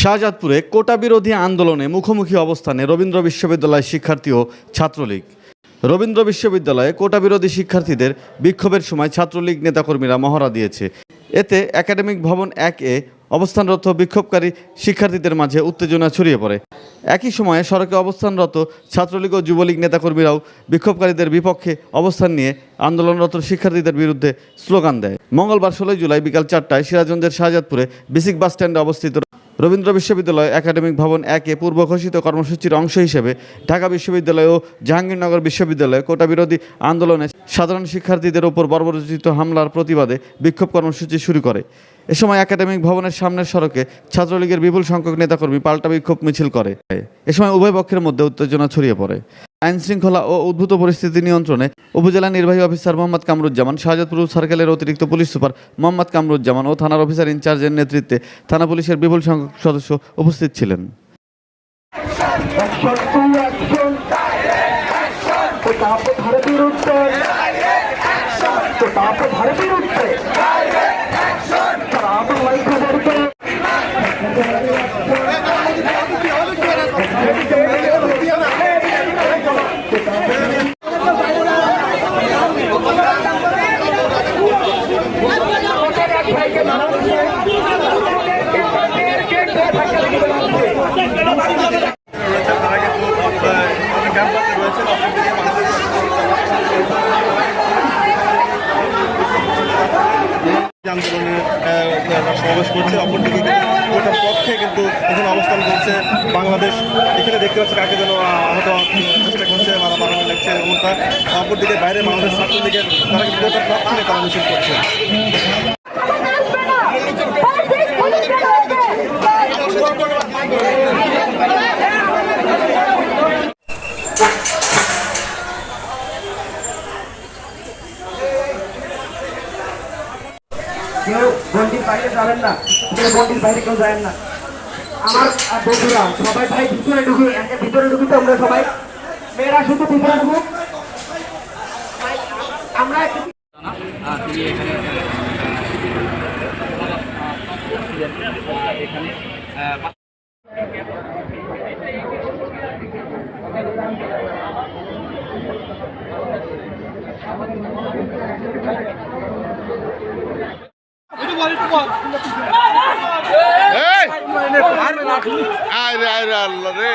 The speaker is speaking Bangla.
শাহজাদপুরে কোটা বিরোধী আন্দোলনে মুখোমুখি অবস্থানে রবীন্দ্র বিশ্ববিদ্যালয় শিক্ষার্থী ও ছাত্রলীগ। রবীন্দ্র বিশ্ববিদ্যালয়ে কোটা বিরোধী শিক্ষার্থীদের বিক্ষোভের সময় ছাত্রলীগ নেতাকর্মীরা মহড়া দিয়েছে। এতে একাডেমিক ভবন এক এ অবস্থানরত বিক্ষোভকারী শিক্ষার্থীদের মাঝে উত্তেজনা ছড়িয়ে পড়ে। একই সময়ে সড়কে অবস্থানরত ছাত্রলীগ ও যুবলীগ নেতাকর্মীরাও বিক্ষোভকারীদের বিপক্ষে অবস্থান নিয়ে আন্দোলনরত শিক্ষার্থীদের বিরুদ্ধে স্লোগান দেয়। মঙ্গলবার ষোলোই জুলাই বিকাল চারটায় সিরাজগঞ্জের শাহজাদপুরে বেসিক বাস স্ট্যান্ডে অবস্থিত রবীন্দ্র বিশ্ববিদ্যালয় একাডেমিক ভবন একে পূর্ব ঘোষিত কর্মসূচির অংশ হিসেবে ঢাকা বিশ্ববিদ্যালয় ও জাহাঙ্গীরনগর বিশ্ববিদ্যালয়ে কোটা বিরোধী আন্দোলনে সাধারণ শিক্ষার্থীদের ওপর বর্বরচিত হামলার প্রতিবাদে বিক্ষোভ কর্মসূচি শুরু করে। এ সময় একাডেমিক ভবনের সামনের সড়কে ছাত্রলীগের বিপুল সংখ্যক নেতাকর্মী পাল্টা বিক্ষোভ মিছিল করে। এ সময় উভয় পক্ষের মধ্যে উত্তেজনা ছড়িয়ে পড়ে। আইন শৃঙ্খলা ও উদ্ভূত পরিস্থিতি নিয়ন্ত্রণে উপজেলা নির্বাহী অফিসার মোহাম্মদ কামরুজ্জামান শাহজাদপুর সার্কেলের অতিরিক্ত পুলিশ সুপার মোহাম্মদ কামরুজ্জামান ও থানার অফিসার ইনচার্জের নেতৃত্বে থানা পুলিশের বিপুল সংখ্যক সদস্য উপস্থিত ছিলেন অ্যাকশন তার বিরুদ্ধে তার বিরুদ্ধে তারা বাংলায় খবরকে তারা কিন্তু অনেক ক্যাম্পাসে রয়েছেন অপরদিকে আন্দোলনে সমাবেশ করছে অপরদিকে ওটার পক্ষে কিন্তু এখানে অবস্থান করছে বাংলাদেশ। এখানে দেখতে পাচ্ছি কাকে যেন আহ, আহত চেষ্টা করছে মারা মারানো লাগছে এমনটা অপরদিকে বাইরে বাংলাদেশ ছাত্রলীগের তারা কিন্তু ওটার পক্ষে তারা মিছিল করছে কেউ গন্ডির বাইরে যাবেন না। গন্ডির বাইরে কেউ যাবেন না। আমার বন্ধুরা, সবাই ভাই, ভিতরে ঢুকি ভিতরে ঢুকি তো আমরা সবাই। মেয়েরা শুধু ভিতরে ঢুকুক আমরা তিনি এখানে এখানে আরে আরে আল্লাহ রে